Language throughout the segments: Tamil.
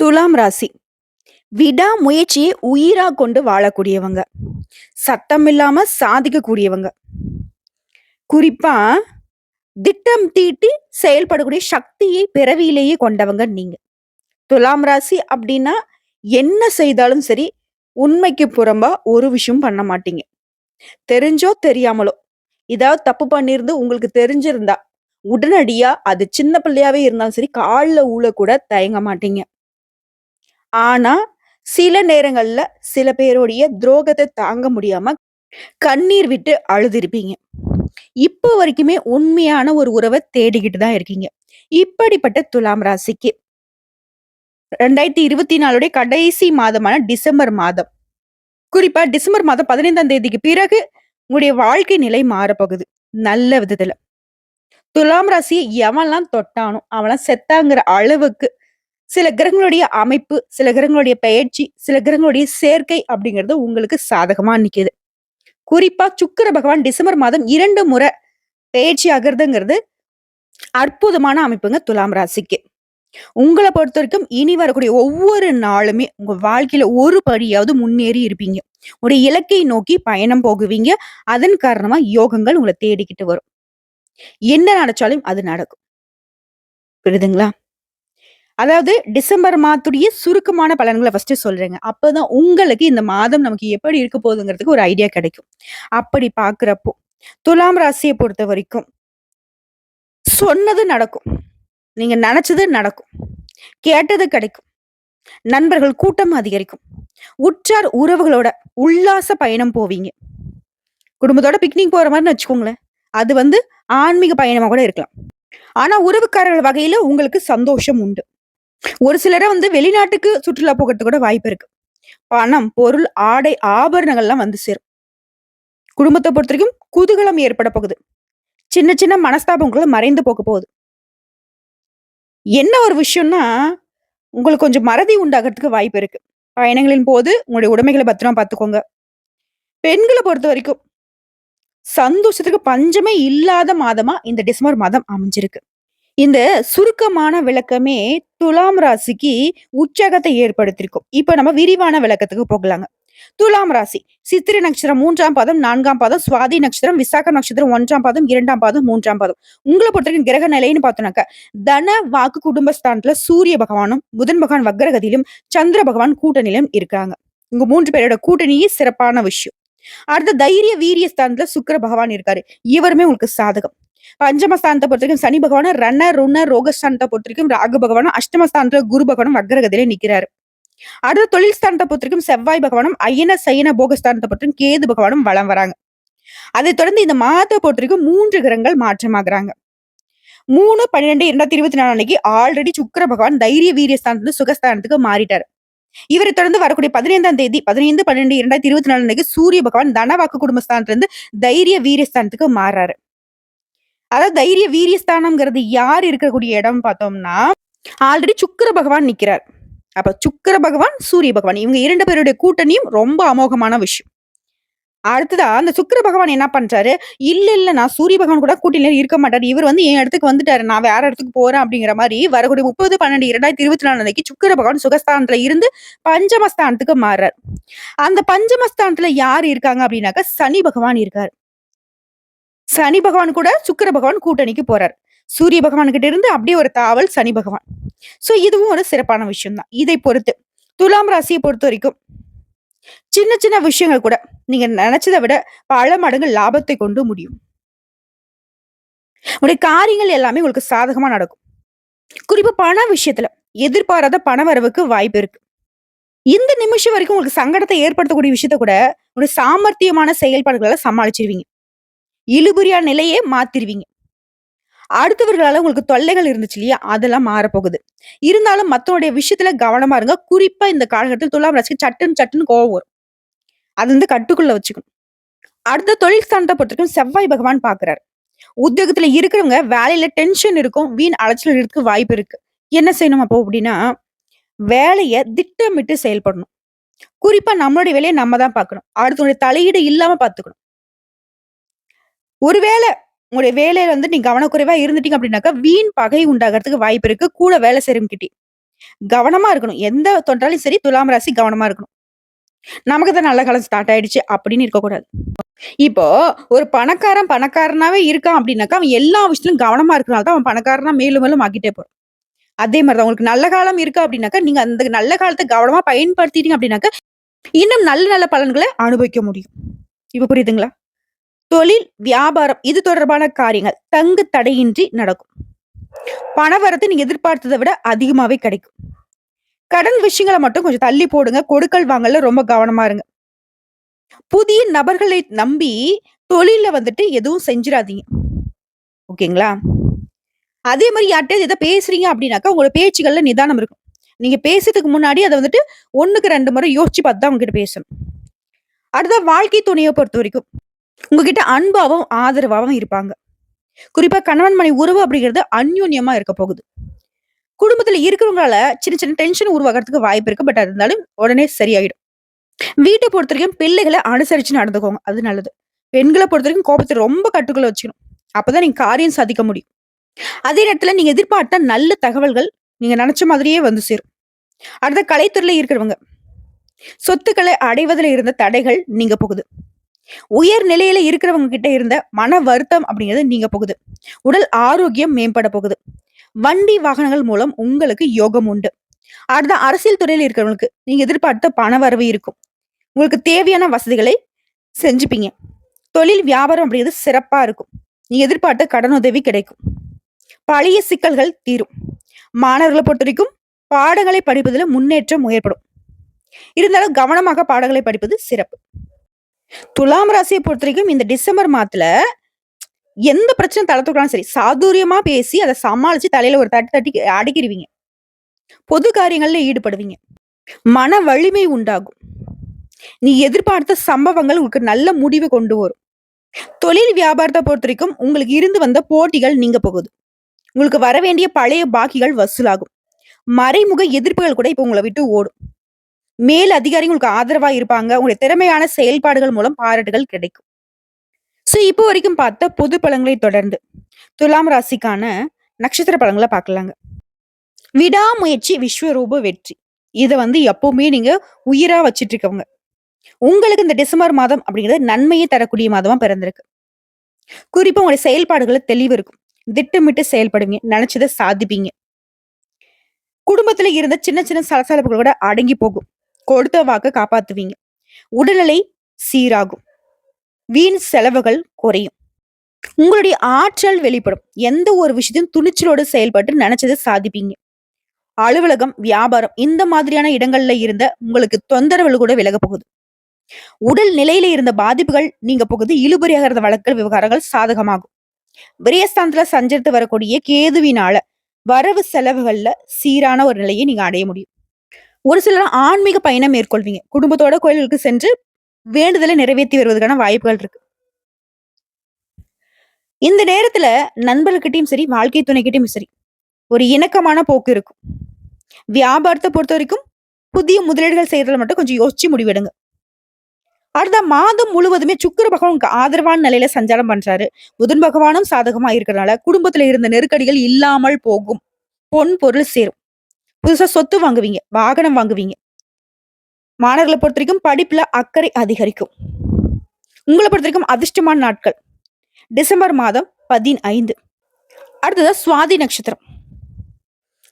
துலாம் ராசி. விடாமுயற்சியை உயிரா கொண்டு வாழக்கூடியவங்க. சத்தம் இல்லாம சாதிக்கக்கூடியவங்க. குறிப்பா திட்டம் தீட்டி செயல்படக்கூடிய சக்தியை பிறவியிலேயே கொண்டவங்க நீங்க. துலாம் ராசி அப்படின்னா என்ன செய்தாலும் சரி உண்மைக்கு புறம்பா ஒரு விஷயம் பண்ண மாட்டீங்க. தெரிஞ்சோ தெரியாமலோ ஏதாவது தப்பு பண்ணியிருந்து உங்களுக்கு தெரிஞ்சிருந்தா உடனடியா அது சின்ன பிள்ளையாவே இருந்தாலும் சரி காலில் ஊழ கூட தயங்க மாட்டீங்க. ஆனா சில நேரங்கள்ல சில பேருடைய துரோகத்தை தாங்க முடியாம கண்ணீர் விட்டு அழுதிருப்பீங்க. இப்போ வரைக்குமே உண்மையான ஒரு உறவை தேடிக்கிட்டு தான் இருக்கீங்க. இப்படிப்பட்ட துலாம் ராசிக்கு. ரெண்டாயிரத்தி இருபத்தி நாலுடைய கடைசி மாதமான டிசம்பர் மாதம். குறிப்பா டிசம்பர் மாதம் பதினைந்தாம் தேதிக்கு பிறகு உங்களுடைய வாழ்க்கை நிலை மாறப்போகுது. நல்ல விதத்துல. துலாம் ராசியை எவன்லாம் தொட்டானோ அவன்லாம் செத்தாங்கிற அளவுக்கு சில கிரகங்களுடைய அமைப்பு சில கிரகங்களுடைய பயிற்சி சில கிரகங்களுடைய சேர்க்கை அப்படிங்கிறது உங்களுக்கு சாதகமா நிக்குது. குறிப்பா சுக்கிர பகவான் டிசம்பர் மாதம் இரண்டு முறை பயிற்சி ஆகிறதுங்கிறது அற்புதமான அமைப்புங்க துலாம் ராசிக்கு. உங்களை பொறுத்த வரைக்கும் இனி வரக்கூடிய ஒவ்வொரு நாளுமே உங்க வாழ்க்கையில ஒரு படியாவது முன்னேறி இருப்பீங்க. ஒரு இலக்கை நோக்கி பயணம் போகுவீங்க. அதன் காரணமா யோகங்கள் உங்களை தேடிக்கிட்டு வரும். என்ன நினைச்சாலும் அது நடக்கும். புரியுதுங்களா? அதாவது டிசம்பர் மாதத்துடைய சுருக்கமான பலன்களை ஃபர்ஸ்ட் சொல்றேங்க. அப்போதான் உங்களுக்கு இந்த மாதம் நமக்கு எப்படி இருக்க போகுதுங்கிறதுக்கு ஒரு ஐடியா கிடைக்கும். அப்படி பாக்குறப்போ துலாம் ராசியை பொறுத்த வரைக்கும் சொன்னது நடக்கும். நீங்க நினைச்சது நடக்கும். கேட்டது கிடைக்கும். நண்பர்கள் கூட்டம் அதிகரிக்கும். உற்றார் உறவுகளோட உல்லாச பயணம் போவீங்க. குடும்பத்தோட பிக்னிக் போற மாதிரி வச்சுக்கோங்களேன். அது வந்து ஆன்மீக பயணமா கூட இருக்கலாம். ஆனா உறவுக்காரர்கள் வகையில உங்களுக்கு சந்தோஷம் உண்டு. ஒரு சிலரை வந்து வெளிநாட்டுக்கு சுற்றுலா போகிறதுக்கு கூட வாய்ப்பு இருக்கு. பணம் பொருள் ஆடை ஆபரணங்கள்லாம் வந்து சேரும். குடும்பத்தை பொறுத்த வரைக்கும் குதூகலம் ஏற்பட போகுது. சின்ன சின்ன மனஸ்தாபங்களும் மறைந்து போக போகுது. என்ன ஒரு விஷயம்னா உங்களுக்கு கொஞ்சம் மறதி உண்டாகிறதுக்கு வாய்ப்பு இருக்கு. பயணங்களின் போது உங்களுடைய உடைமைகளை பத்திரமா பார்த்துக்கோங்க. பெண்களை பொறுத்த வரைக்கும் சந்தோஷத்துக்கு பஞ்சமே இல்லாத மாதமா இந்த டிசம்பர் மாதம் அமைஞ்சிருக்கு. இந்த சுருக்கமான விளக்கமே துலாம் ராசிக்கு உற்சாகத்தை ஏற்படுத்தியிருக்கும் இப்ப நம்ம விரிவான விளக்கத்துக்கு போகலாங்க. துலாம் ராசி சித்திரை நட்சத்திரம் மூன்றாம் பாதம் நான்காம் பாதம் சுவாதி நட்சத்திரம் விசாக நட்சத்திரம் ஒன்றாம் பாதம் இரண்டாம் பாதம் மூன்றாம் பாதம். உங்களை பொறுத்தவரைக்கும் கிரக நிலைன்னு பார்த்தோம்னாக்க தன வாக்கு குடும்பஸ்தானத்துல சூரிய பகவானும் புதன் பகவான் வக்ரகதியிலும் சந்திர பகவான் கூட்டணியிலும் இருக்காங்க. உங்க மூன்று பேரோட கூட்டணியே சிறப்பான விஷயம். அடுத்த தைரிய வீரிய ஸ்தானத்துல சுக்கிர பகவான் இருக்காரு. இவருமே உங்களுக்கு சாதகம். பஞ்சமஸ்தானத்தை பொறுத்த வரைக்கும் சனி பகவான் ரண ருண ரோகஸ்தானத்தை பொறுத்த வரைக்கும் ராகு பகவானும் அஷ்டமஸ்தானத்துல குரு பகவானும் வக்ரகதிலே நிக்கிறாரு. அடுத்த தொழில் ஸ்தானத்தை பொறுத்த வரைக்கும் செவ்வாய் பகவானும் ஐயன சயன போகஸ்தானத்தை பொறுத்தவரைக்கும் கேது பகவானும் வளம் வராங்க. அதை தொடர்ந்து இந்த மாதத்தை பொறுத்த வரைக்கும் மூன்று கிரகங்கள் மாற்றமாகறாங்க. மூணு பன்னிரெண்டு இரண்டாயிரத்தி இருபத்தி நாலு அன்னைக்கு ஆல்ரெடி சுக்கர பகவான் தைரிய வீரிய ஸ்தானத்துல சுகஸ்தானத்துக்கு மாறிட்டாரு. இவரை தொடர்ந்து வரக்கூடிய பதினைந்தாம் தேதி பதினைந்து பன்னெண்டு இரண்டாயிரத்தி இருபத்தி நாலு அன்னைக்கு சூரிய பகவான் தனவாக்கு குடும்பஸ்தானத்துல இருந்து தைரிய வீரியஸ்தானத்துக்கு மாறாரு. அதாவது தைரிய வீரியஸ்தானம்ங்கிறது யார் இருக்கக்கூடிய இடம் பார்த்தோம்னா ஆல்ரெடி சுக்கிர பகவான் நிற்கிறார் அப்ப சுக்கிர பகவான் சூரிய பகவான் இவங்க இரண்டு பேருடைய கூட்டணியும் ரொம்ப அமோகமான விஷயம். அடுத்ததா அந்த சுக்கிர பகவான் என்ன பண்றாரு? இல்ல இல்ல நான் சூரிய பகவான் கூட கூட்டணியில இருக்க மாட்டாரு. இவர் வந்து என் இடத்துக்கு வந்துட்டாரு. நான் வேற இடத்துக்கு போறேன் அப்படிங்கிற மாதிரி வரக்கூடிய முப்பது பன்னெண்டு இரண்டாயிரத்தி இருபத்தி நாலு அன்னைக்கு சுக்கர பகவான் சுகஸ்தானத்துல இருந்து பஞ்சமஸ்தானத்துக்கு மாறுறார். அந்த பஞ்சமஸ்தானத்துல யார் இருக்காங்க அப்படின்னாக்கா சனி பகவான் இருக்காரு. சனி பகவான் கூட சுக்கர பகவான் கூட்டணிக்கு போறார். சூரிய பகவான் கிட்ட இருந்து அப்படியே ஒரு தாவல் சனி பகவான். சோ இதுவும் ஒரு சிறப்பான விஷயம் தான் இதை பொறுத்து துலாம் ராசியை பொறுத்த வரைக்கும் சின்ன சின்ன விஷயங்கள் கூட நீங்க நினைச்சதை விட பல மடங்கு லாபத்தை கொண்டு முடியும். உடைய காரியங்கள் எல்லாமே உங்களுக்கு சாதகமா நடக்கும். குறிப்பா பண விஷயத்துல எதிர்பாராத பண வரவுக்கு வாய்ப்பு இருக்கு. இந்த நிமிஷம் வரைக்கும் உங்களுக்கு சங்கடத்தை ஏற்படுத்தக்கூடிய விஷயத்த கூட ஒரு சாமர்த்தியமான செயல்பாடுகளால சமாளிச்சிருவீங்க. இழுபறியா நிலையே மாத்திருவீங்க. அடுத்தவர்களால உங்களுக்கு தொல்லைகள் இருந்துச்சு இல்லையா? அதெல்லாம் மாறப்போகுது. இருந்தாலும் மத்தவனுடைய விஷயத்துல கவனமா இருங்க. குறிப்பா இந்த காலகட்டத்தில் துலாம் ராசிக்கு சட்டுன்னு சட்டுன்னு கோவம் வரும். அது வந்து கட்டுக்குள்ள வச்சுக்கணும். அடுத்த தொழில் ஸ்தானத்தை பொறுத்தவரைக்கும் செவ்வாய் பகவான் பாக்குறாரு. உத்தியோகத்துல இருக்கிறவங்க வேலையில டென்ஷன் இருக்கும். வீண் அலைச்சல் இருக்கு வாய்ப்பு இருக்கு. என்ன செய்யணும் அப்போ அப்படின்னா வேலையை திட்டமிட்டு செயல்படணும். குறிப்பா நம்மளுடைய வேலையை நம்ம தான் பார்க்கணும் அடுத்தவனுடைய தலையீடு இல்லாம பாத்துக்கணும். ஒருவேளை உங்களுடைய வேலையில வந்து நீ கவனக்குறைவா இருந்துட்டீங்க அப்படின்னாக்கா வீண் பகை உண்டாகிறதுக்கு வாய்ப்பு இருக்கு கூட வேலை செய்யும் கிட்டி கவனமா இருக்கணும். எந்த தொண்டாலும் சரி துலாம் ராசி கவனமா இருக்கணும். நமக்கு தான் நல்ல காலம் ஸ்டார்ட் ஆயிடுச்சு அப்படின்னு இருக்கக்கூடாது. இப்போ ஒரு பணக்காரன் பணக்காரனாவே இருக்கான் அப்படின்னாக்கா, அவன் எல்லா விஷயத்திலும் கவனமா இருக்கனால தான் அவன் பணக்காரனா மேலும் மேலும் ஆக்கிட்டே போறான். அதே மாதிரி தான் உங்களுக்கு நல்ல காலம் இருக்கா அப்படின்னாக்கா, நீங்க அந்த நல்ல காலத்தை கவனமா பயன்படுத்திட்டீங்க அப்படின்னாக்கா, இன்னும் நல்ல நல்ல பலன்களை அனுபவிக்க முடியும். இப்ப புரியுதுங்களா? தொழில், வியாபாரம் இது தொடர்பான காரியங்கள் தங்கு தடையின்றி நடக்கும். பணவரத்து நீங்க எதிர்பார்த்ததை விட அதிகமாவே கிடைக்கும். கடன் விஷயங்களை மட்டும் கொஞ்சம் தள்ளி போடுங்க. கொடுக்கல் வாங்கல ரொம்ப கவனமா இருங்க. புதிய நபர்களை நம்பி தொழில வந்துட்டு எதுவும் செஞ்சிடாதீங்க ஓகேங்களா? அதே மாதிரி யார்கிட்டயாவது எதை பேசுறீங்க அப்படின்னாக்கா, உங்களோட பேச்சுகள்ல நிதானம் இருக்கும். நீங்க பேசுறதுக்கு முன்னாடி அதை வந்துட்டு 1க்கு 2 முறை யோசிச்சு பார்த்து தான் உங்ககிட்ட பேசணும். அடுத்த வாழ்க்கை துணையை பொறுத்த வரைக்கும் உங்ககிட்ட அன்பாவும், ஆதரவாவும் இருப்பாங்க. குறிப்பா கணவன் மனை உறவு அப்படிங்கிறது அந்யூன்யமா இருக்க போகுது. குடும்பத்துல இருக்கிறவங்களால சின்ன சின்ன டென்ஷன் உருவாகிறதுக்கு வாய்ப்பு இருக்கு. பட் அது இருந்தாலும் உடனே சரியாயிடும். வீட்டை பொறுத்தவரைக்கும் பிள்ளைகளை அனுசரிச்சு நடந்துக்கோங்க. அது நல்லது. பெண்களை பொறுத்தவரைக்கும் கோபத்தை ரொம்ப கட்டுக்குள்ள வச்சுக்கணும். அப்பதான் நீங்க காரியம் சாதிக்க முடியும். அதே நேரத்துல நீங்க எதிர்பார்த்த நல்ல தகவல்கள் நீங்க நினைச்ச மாதிரியே வந்து சேரும். அடுத்த கலைத்துறையில இருக்கிறவங்க, சொத்துக்களை அடைவதில் இருந்த தடைகள் நீங்க போகுது. உயர் நிலையில இருக்கிறவங்க கிட்ட இருந்த மன வருத்தம் அப்படிங்கிறது நீங்க போகுது. உடல் ஆரோக்கியம் மேம்பட போகுது. வண்டி வாகனங்கள் மூலம் உங்களுக்கு யோகம் உண்டு. அடுத்த அரசியல் துறையில் இருக்கிறவங்களுக்கு நீங்க எதிர்பார்த்த பண வரவு இருக்கும். உங்களுக்கு தேவையான வசதிகளை செஞ்சுப்பீங்க. தொழில், வியாபாரம் அப்படிங்கிறது சிறப்பா இருக்கும். நீங்க எதிர்பார்த்த கடனுதவி கிடைக்கும். பழைய சிக்கல்கள் தீரும். மாணவர்களை பொறுத்த வரைக்கும் பாடங்களை படிப்பதில் முன்னேற்றம் ஏற்படும். இருந்தாலும் கவனமாக பாடங்களை படிப்பது சிறப்பு. துலாம் ராசிய பொறுத்தவரைக்கும் இந்த டிசம்பர் மாதத்துல எந்த பிரச்சனை தளர்த்துக்கலாம் சரி, சாதுரியமா பேசி அதை சமாளிச்சு தலையில ஒரு தட்டு தட்டி அடக்கிருவீங்க. பொது காரியங்கள்ல ஈடுபடுவீங்க. மன வலிமை உண்டாகும். நீ எதிர்பார்த்த சம்பவங்கள் உங்களுக்கு நல்ல முடிவு கொண்டு வரும். தொழில் வியாபாரத்த பொறுத்தவரைக்கும் உங்களுக்கு இருந்து வந்த போட்டிகள் நீங்க போகுது. உங்களுக்கு வர வேண்டிய பழைய பாக்கிகள் வசூலாகும். மறைமுக எதிர்ப்புகள் கூட இப்ப உங்களை விட்டு ஓடும். மேல் அதிகாரி உங்களுக்கு ஆதரவா இருப்பாங்க. உங்களுடைய திறமையான செயல்பாடுகள் மூலம் பாராட்டுகள் கிடைக்கும். ஸோ இப்போ வரைக்கும் பார்த்த பொது பழங்களை தொடர்ந்து, துலாம் ராசிக்கான நட்சத்திர பழங்களை பார்க்கலாங்க. விடாமுயற்சி விஸ்வரூப வெற்றி. இதை வந்து எப்பவுமே நீங்க உயிரா வச்சிட்டு இருக்கவங்க. உங்களுக்கு இந்த டிசம்பர் மாதம் அப்படிங்கிறது நன்மையை தரக்கூடிய மாதமா பிறந்திருக்கு. குறிப்பா உங்களுடைய செயல்பாடுகளை தெளிவு இருக்கும். திட்டமிட்டு செயல்படுவீங்க. நினைச்சதை சாதிப்பீங்க. குடும்பத்துல இருந்த சின்ன சின்ன சலசலப்புகள் கூட அடங்கி போகும். கொடுத்த வாக்க காப்பாத்துவீங்க. உடல்நிலை சீராகும். வீண் செலவுகள் குறையும். உங்களுடைய ஆற்றல் வெளிப்படும். எந்த ஒரு விஷயத்தையும் துணிச்சலோடு செயல்பட்டு நினைச்சதை சாதிப்பீங்க. அலுவலகம், வியாபாரம் இந்த மாதிரியான இடங்கள்ல இருந்த உங்களுக்கு தொந்தரவுகள் கூட விலகப் போகுது. உடல் நிலையில இருந்த பாதிப்புகள் நீங்க போகுது. இழுபறியாக இருந்த வழக்குகள், விவகாரங்கள் சாதகமாகும். விரயஸ்தானத்துல சஞ்சரித்து வரக்கூடிய கேதுவினால வரவு செலவுகள்ல சீரான ஒரு நிலையை நீங்க அடைய முடியும். ஒரு சிலர் ஆன்மீக பயணம் மேற்கொள்வீங்க. குடும்பத்தோட கோயில்களுக்கு சென்று வேண்டுதலை நிறைவேத்தி வருவதற்கான வாய்ப்புகள் இருக்கு. இந்த நேரத்துல நண்பர்கிட்டையும் சரி, வாழ்க்கை துணைக்கிட்டையும் சரி, ஒரு இணக்கமான போக்கு இருக்கும். வியாபாரத்தை பொறுத்த வரைக்கும் புதிய முதலீடுகள் செய்யறதுல மட்டும் கொஞ்சம் யோசிச்சு முடிவெடுங்க. அடுத்த மாதம் முழுவதுமே சுக்கிர பகவான் உங்களுக்கு ஆதரவான நிலையில சஞ்சாரம் பண்றாரு. புதன் பகவானும் சாதகமா இருக்கிறதுனால குடும்பத்துல இருந்த நெருக்கடிகள் இல்லாமல் போகும். பொன், பொருள் சேரும். புதுசா சொத்து வாங்குவீங்க. வாகனம் வாங்குவீங்க. மாணவர்களை பொறுத்த வரைக்கும் படிப்புல அக்கறை அதிகரிக்கும். உங்களை பொறுத்த வரைக்கும் அதிர்ஷ்டமான நாட்கள். டிசம்பர் மாதம் 15. அடுத்ததா சுவாதி நட்சத்திரம்.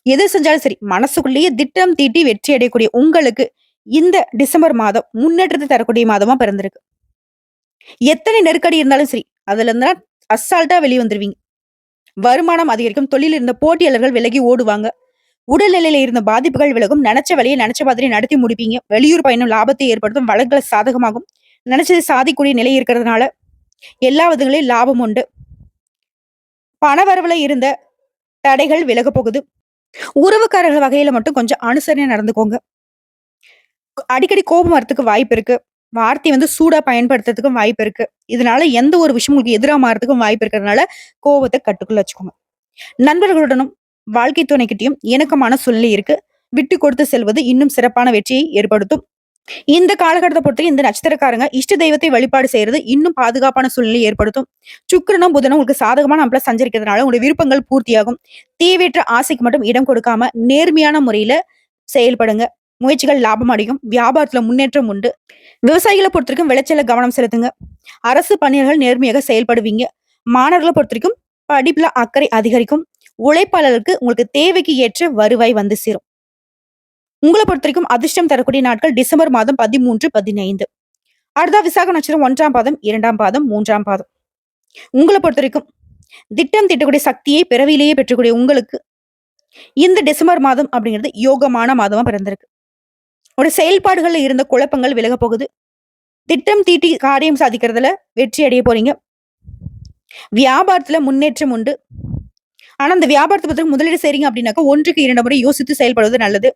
எது செஞ்சாலும் சரி, மனசுக்குள்ளேயே திட்டம் தீட்டி வெற்றி அடையக்கூடிய உங்களுக்கு இந்த டிசம்பர் மாதம் முன்னேற்றத்தை தரக்கூடிய மாதமா பிறந்திருக்கு. எத்தனை நெருக்கடி இருந்தாலும் சரி, அதுல இருந்தா அசால்ட்டா வெளியே வந்துருவீங்க. வருமானம் அதிகரிக்கும். தொழிலில் இருந்த போட்டியாளர்கள் விலகி ஓடுவாங்க. உடல்நிலையில இருந்த பாதிப்புகள் விலகும். நினைச்ச வழியை நினைச்ச மாதிரி நடத்தி முடிப்பீங்க. வெளியூர் பயணம் லாபத்தை ஏற்படுத்தும். வழக்குகள் சாதகமாகும். நினைச்சது சாதிக்கக்கூடிய நிலை இருக்கிறதுனால, எல்லா விதங்களையும் லாபம் உண்டு. பணவரவுல இருந்த தடைகள் விலகப் போகுது. உறவுக்காரர்கள் வகையில மட்டும் கொஞ்சம் அனுசரணையா நடந்துக்கோங்க. அடிக்கடி கோபம் வரத்துக்கு வாய்ப்பு இருக்கு. வார்த்தை வந்து சூடா பயன்படுத்துறதுக்கும் வாய்ப்பு இருக்கு. இதனால எந்த ஒரு விஷயம் உங்களுக்கு எதிராக மாறதுக்கும் வாய்ப்பு இருக்கிறதுனால, கோபத்தை கட்டுக்குள்ள வச்சுக்கோங்க. நண்பர்களுடனும், வாழ்க்கை துணைக்கிட்டையும் இணக்கமான சூழ்நிலை இருக்கு. விட்டு கொடுத்து செல்வது இன்னும் சிறப்பான வெற்றியை ஏற்படுத்தும். இந்த காலகட்டத்தை பொறுத்தவரை இந்த நட்சத்திரக்காரங்க இஷ்ட தெய்வத்தை வழிபாடு செய்யறது இன்னும் பாதுகாப்பான சூழ்நிலை ஏற்படுத்தும். சுக்கரனும் புதனும் உங்களுக்கு சாதகமான நம்மள சஞ்சரிக்கிறதுனால உங்களுடைய விருப்பங்கள் பூர்த்தியாகும். தேவையற்ற ஆசைக்கு மட்டும் இடம் கொடுக்காம நேர்மையான முறையில செயல்படுங்க. முயற்சிகள் லாபம் அடையும். வியாபாரத்துல முன்னேற்றம் உண்டு. விவசாயிகளை பொறுத்தவரைக்கும் விளைச்சல கவனம் செலுத்துங்க. அரசு பணியாளர்கள் நேர்மையாக செயல்படுவீங்க. மாணவர்களை பொறுத்தவரைக்கும் படிப்புல அக்கறை அதிகரிக்கும். உழைப்பாளர்களுக்கு உங்களுக்கு தேவைக்கு ஏற்ற வருவாய் வந்து சேரும். உங்களை பொறுத்தவரைக்கும் அதிர்ஷ்டம் தரக்கூடிய நாட்கள் டிசம்பர் மாதம் பதிமூன்று பதினைந்து. அடுத்த விசாக நட்சத்திரம் ஒன்றாம் பாதம் இரண்டாம் பாதம் மூன்றாம் பாதம். உங்களை பொறுத்தவரைக்கும் திட்டம் திட்டக்கூடிய சக்தியை பிறவிலேயே பெற்றக்கூடிய உங்களுக்கு இந்த டிசம்பர் மாதம் அப்படிங்கிறது யோகமான மாதமா பிறந்திருக்கு. உடைய செயல்பாடுகள்ல இருந்த குழப்பங்கள் விலக போகுது. திட்டம் தீட்டி காரியம் சாதிக்கிறதுல வெற்றி அடைய போறீங்க. வியாபாரத்துல முன்னேற்றம் உண்டு. ஆனா அந்த வியாபாரத்தை பத்தி முதலீடு செய்றீங்க அப்படின்னாக்கா ஒன்றுக்கு இரண்டு முறை யோசித்து செயல்படுவது நல்லது.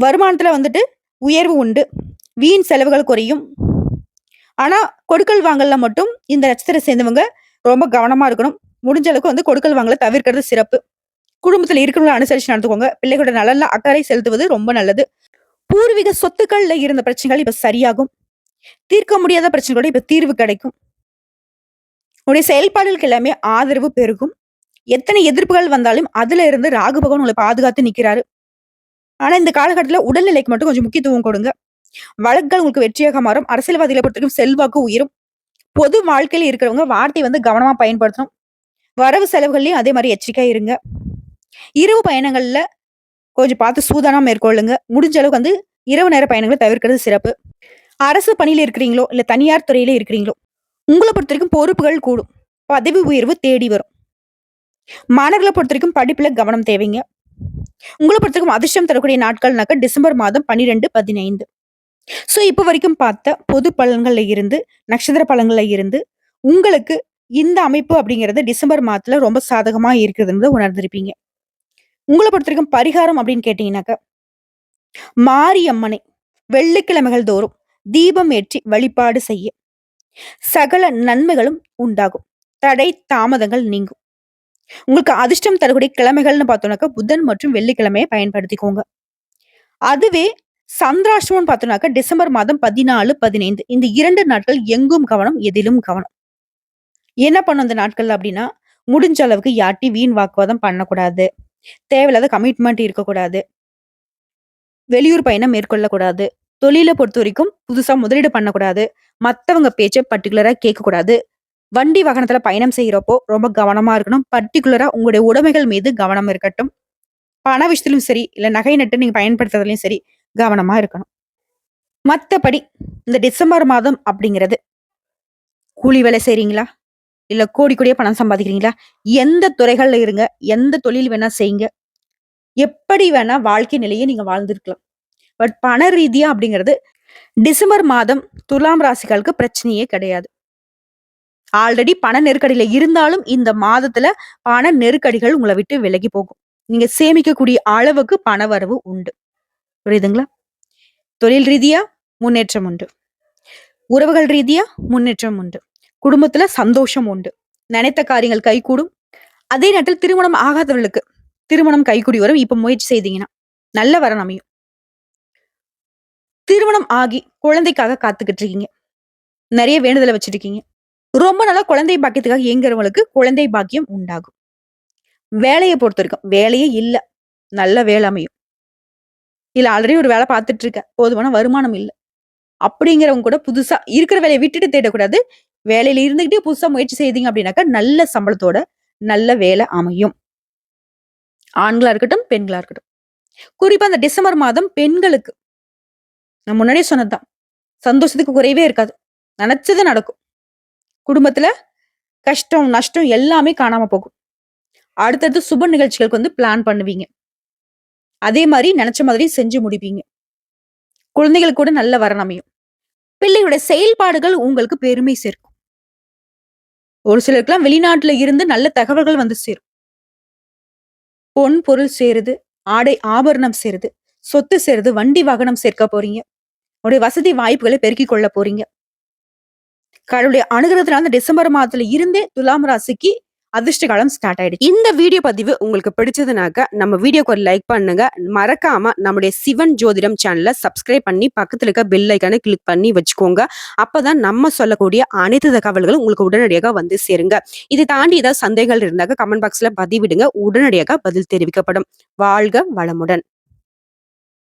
வருமானத்துல வந்துட்டு உயர்வு உண்டு. வீண் செலவுகள் குறையும். ஆனா கொடுக்கல் வாங்கல மட்டும் இந்த நட்சத்திரம் சேர்ந்தவங்க ரொம்ப கவனமா இருக்கணும். முடிஞ்ச அளவுக்கு வந்து கொடுக்கல் வாங்கல தவிர்க்கிறது சிறப்பு. குடும்பத்துல இருக்கிறவங்களை அனுசரிச்சு நடந்துக்கோங்க. பிள்ளைகளோட நலன்ல அக்கறை செலுத்துவது ரொம்ப நல்லது. பூர்வீக சொத்துக்கள்ல இருந்த பிரச்சனைகள் இப்ப சரியாகும். தீர்க்க முடியாத பிரச்சனைகளோட இப்ப தீர்வு கிடைக்கும். உடைய செயல்பாடுகளுக்கு எல்லாமே ஆதரவு பெருகும். எத்தனை எதிர்ப்புகள் வந்தாலும் அதுல இருந்து ராகு பகவான் உங்களை பாதுகாத்து நிக்கிறாரு. ஆனா இந்த காலகட்டத்துல உடல்நிலைக்கு மட்டும் கொஞ்சம் முக்கியத்துவம் கொடுங்க. வழக்குகள் உங்களுக்கு வெற்றியாக மாறும். அரசியல்வாதிகளை பொறுத்தவரைக்கும் செல்வாக்கு உயரும். பொது வாழ்க்கையில இருக்கிறவங்க வார்த்தை வந்து கவனமா பயன்படுத்தணும். வரவு செலவுகள்லயும் அதே மாதிரி எச்சரிக்கையா இருங்க. இரவு பயணங்கள்ல கொஞ்சம் பார்த்து சூதானம் மேற்கொள்ளுங்க. முடிஞ்ச அளவுக்கு வந்து இரவு நேர பயணங்களை தவிர்க்கிறது சிறப்பு. அரசு பணியில இருக்கிறீங்களோ இல்ல தனியார் துறையில இருக்கிறீங்களோ உங்களை பொறுத்த வரைக்கும் பொறுப்புகள் கூடும். பதவி உயர்வு தேடி வரும். மாணவர்களை பொறுத்த வரைக்கும் படிப்புல கவனம் தேவைங்க. உங்களை பொறுத்த வரைக்கும் அதிர்ஷ்டம் தரக்கூடிய நாட்கள்னாக்க டிசம்பர் மாதம் பன்னிரெண்டு பதினைந்து. சோ இப்போ வரைக்கும் பார்த்த பொது பலன்களில் இருந்து நட்சத்திர பலன்களில் இருந்து உங்களுக்கு இந்த அமைப்பு அப்படிங்கிறது டிசம்பர் மாதத்துல ரொம்ப சாதகமா இருக்கிறதுன்றத உணர்ந்திருப்பீங்க. உங்களை பொறுத்த வரைக்கும் பரிகாரம் அப்படின்னு கேட்டீங்கன்னாக்க மாரியம்மனை வெள்ளிக்கிழமைகள் தோறும் தீபம் ஏற்றி வழிபாடு செய்ய சகல நன்மைகளும் உண்டாகும். தடை தாமதங்கள் நீங்கும். உங்களுக்கு அதிர்ஷ்டம் தரக்கூடிய கிழமைகள்னு பார்த்தோம்னாக்கா புதன் மற்றும் வெள்ளிக்கிழமையை பயன்படுத்திக்கோங்க. அதுவே சந்திராஷ்டமம் பார்த்தோம்னாக்கா டிசம்பர் மாதம் பதினாலு பதினைந்து. இந்த இரண்டு நாட்கள் எங்கும் கவனம் எதிலும் கவனம். என்ன பண்ணும் அந்த நாட்கள் அப்படின்னா முடிஞ்ச அளவுக்கு யாட்டி வீண் வாக்குவாதம் பண்ணக்கூடாது. தேவையில்லாத கமிட்மெண்ட் இருக்கக்கூடாது. வெளியூர் பயணம் மேற்கொள்ளக்கூடாது. தொழிலை பொறுத்த வரைக்கும் புதுசா முதலீடு பண்ணக்கூடாது. மத்தவங்க பேச்சை பர்டிகுலரா கேட்கக்கூடாது. வண்டி வாகனத்துல பயணம் செய்யறப்போ ரொம்ப கவனமா இருக்கணும். பர்டிகுலரா உங்களுடைய உடைமைகள் மீது கவனம் இருக்கட்டும். பண விஷயத்திலும் சரி இல்ல நகை நட்டு நீங்க பயன்படுத்துறதுலயும் சரி கவனமா இருக்கணும். மத்தபடி இந்த டிசம்பர் மாதம் அப்படிங்கிறது கூலி வேலை செய்றீங்களா? இல்ல கோடி கோடியா பணம் சம்பாதிக்கிறீங்களா? எந்த துறைகள்ல இருங்க எந்த தொழில் வேணா செய்யுங்க. எப்படி வேணா வாழ்க்கை நிலையை நீங்க வாழ்ந்திருக்கலாம். பட் பண ரீதியா அப்படிங்கிறது டிசம்பர் மாதம் துலாம் ராசிகளுக்கு பிரச்சனையே கிடையாது. ஆல்ரெடி பண நெருக்கடியில இருந்தாலும் இந்த மாதத்துல பண நெருக்கடிகள் உங்களை விட்டு விலகி போகும். நீங்க சேமிக்கக்கூடிய அளவுக்கு பண வரவு உண்டு. புரியுதுங்களா? தொழில் ரீதியா முன்னேற்றம் உண்டு. உறவுகள் ரீதியா முன்னேற்றம் உண்டு. குடும்பத்துல சந்தோஷம் உண்டு. நினைத்த காரியங்கள் கைகூடும். அதே நேரத்தில் திருமணம் ஆகாதவர்களுக்கு திருமணம் கைகூடி வரும். இப்ப முயற்சி செய்தீங்கன்னா நல்ல வரன் அமையும். திருமணம் ஆகி குழந்தைக்காக காத்துக்கிட்டு இருக்கீங்க. நிறைய வேண்டுதலை வச்சிருக்கீங்க. ரொம்ப நாளா குழந்தை பாக்கியத்துக்காக இயங்குறவங்களுக்கு குழந்தை பாக்கியம் உண்டாகும். வேலையை பொறுத்த வரைக்கும் வேலையே இல்லை. நல்ல வேலை அமையும். இல்ல ஆல்ரெடி ஒரு வேலை பார்த்துட்டு இருக்க. போதுமான வருமானம் இல்லை. அப்படிங்கிறவங்க கூட புதுசா இருக்கிற வேலையை விட்டுட்டு தேடக்கூடாது. வேலையில இருந்துகிட்டே புதுசா முயற்சி செய்தீங்க அப்படின்னாக்கா நல்ல சம்பளத்தோட நல்ல வேலை அமையும். ஆண்களா இருக்கட்டும் பெண்களா இருக்கட்டும். குறிப்பா அந்த டிசம்பர் மாதம் பெண்களுக்கு. நான் முன்னாடியே சொன்னதுதான். சந்தோஷத்துக்கு குறைவே இருக்காது. நினைச்சது நடக்கும். குடும்பத்துல கஷ்டம் நஷ்டம் எல்லாமே காணாம போகும். அடுத்தடுத்து சுப நிகழ்ச்சிகளுக்கு வந்து பிளான் பண்ணுவீங்க. அதே மாதிரி நினைச்ச மாதிரி செஞ்சு முடிப்பீங்க. குழந்தைகள் கூட நல்ல வரணமையும் பிள்ளையோட செயல்பாடுகள் உங்களுக்கு பெருமை சேர்க்கும். ஒரு சிலருக்குலாம் வெளிநாட்டுல இருந்து நல்ல தகவல்கள் வந்து சேரும். பொன் பொருள் சேருது ஆடை ஆபரணம் சேருது சொத்து சேருது வண்டி வாகனம் சேர்க்க போறீங்க. உடைய வசதி வாய்ப்புகளை பெருக்கிக் கொள்ள போறீங்க. கடவுளுடைய அனுகிரகத்தினால இந்த டிசம்பர் மாதத்துல இருந்தே துலாம் ராசிக்கு அதிர்ஷ்ட காலம் ஸ்டார்ட் ஆயிடுச்சு. இந்த வீடியோ பதிவு உங்களுக்கு பிடிச்சதுனாக்க நம்ம வீடியோக்கு ஒரு லைக் பண்ணுங்க. மறக்காம நம்முடைய சிவன் ஜோதிடம் சேனலை சப்ஸ்கிரைப் பண்ணி பக்கத்துல இருக்க பெல் ஐக்கானை கிளிக் பண்ணி வச்சுக்கோங்க. அப்பதான் நம்ம சொல்லக்கூடிய அனைத்து தகவல்களும் உங்களுக்கு உடனடியாக வந்து சேருங்க. இதை தாண்டி ஏதாவது சந்தேகங்கள் இருந்தாக்க கமெண்ட் பாக்ஸ்ல பதிவிடுங்க. உடனடியாக பதில் தெரிவிக்கப்படும். வாழ்க வளமுடன்.